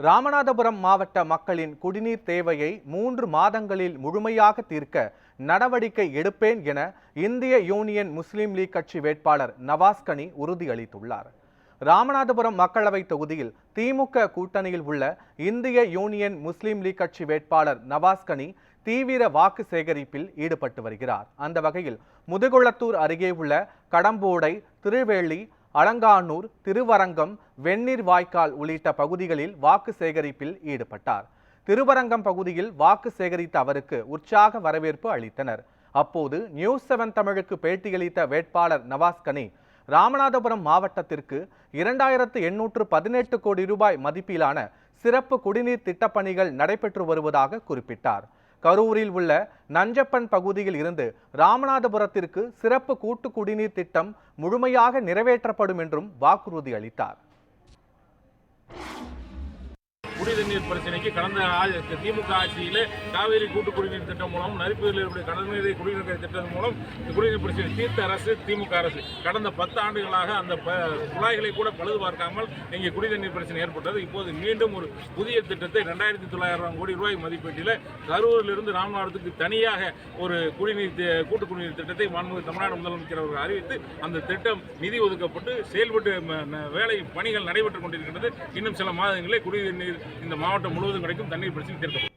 ராமநாதபுரம் மாவட்ட மக்களின் குடிநீர் தேவையை மூன்று மாதங்களில் முழுமையாக தீர்க்க நடவடிக்கை எடுப்பேன் என இந்திய யூனியன் முஸ்லீம் லீக் கட்சி வேட்பாளர் நவாஸ்கனி உறுதியளித்துள்ளார். ராமநாதபுரம் மக்களவை தொகுதியில் திமுக கூட்டணியில் உள்ள இந்திய யூனியன் முஸ்லீம் லீக் கட்சி வேட்பாளர் நவாஸ்கனி தீவிர வாக்கு சேகரிப்பில் ஈடுபட்டு வருகிறார். அந்த வகையில் முதுகுளத்தூர் அருகே உள்ள கடம்போடை திருவேள்ளி அலங்கானூர் திருவரங்கம் வெந்நீர் வாய்க்கால் உள்ளிட்ட பகுதிகளில் வாக்கு சேகரிப்பில் ஈடுபட்டார். திருவரங்கம் பகுதியில் வாக்கு சேகரித்த அவருக்கு உற்சாக வரவேற்பு அளித்தனர். அப்போது நியூஸ் செவன் தமிழுக்கு பேட்டியளித்த வேட்பாளர் நவாஸ்கனி ராமநாதபுரம் மாவட்டத்திற்கு இரண்டாயிரத்து எண்ணூற்று பதினெட்டு கோடி ரூபாய் மதிப்பிலான சிறப்பு குடிநீர் திட்டப்பணிகள் நடைபெற்று வருவதாக குறிப்பிட்டார். கரூரில் உள்ள நஞ்சப்பன் பகுதியில் இருந்து ராமநாதபுரத்திற்கு சிறப்பு கூட்டு குடிநீர் திட்டம் முழுமையாக நிறைவேற்றப்படும் என்றும் வாக்குறுதி அளித்தார். குடிநீர் தண்ணீர் பிரச்சனைக்கு கடந்த திமுக ஆட்சியில் காவேரி கூட்டு குடிநீர் திட்டம் மூலம் நரிப்பூரில் இருக்கக்கூடிய கடல்நீரை குடிநீர் திட்டம் மூலம் குடிநீர் பிரச்சனை தீர்த்த அரசு திமுக அரசு. கடந்த பத்து ஆண்டுகளாக அந்த ப- குழாய்களை கூட பழுது பார்க்காமல் இங்கே குடிநீர் பிரச்சனை ஏற்பட்டது. இப்போது மீண்டும் ஒரு புதிய திட்டத்தை ரெண்டாயிரத்தி தொள்ளாயிரம் கோடி ரூபாய் மதிப்பீட்டில் கரூரிலிருந்து ராமநாதத்துக்கு தனியாக ஒரு குடிநீர் கூட்டு குடிநீர் திட்டத்தை மாண்புமிகு தமிழ்நாடு முதலமைச்சர் அவர்கள் அறிவித்து அந்த திட்டம் நிதி ஒதுக்கப்பட்டு செயல்பட்டு வேலை பணிகள் நடைபெற்றுக் கொண்டிருக்கின்றது. இன்னும் சில மாதங்களில் குடிநீர் இந்த மாவட்டம் முழுவதும் கிடைக்கும் தண்ணீர் பிரச்சனை தீர்க்கப்படும்.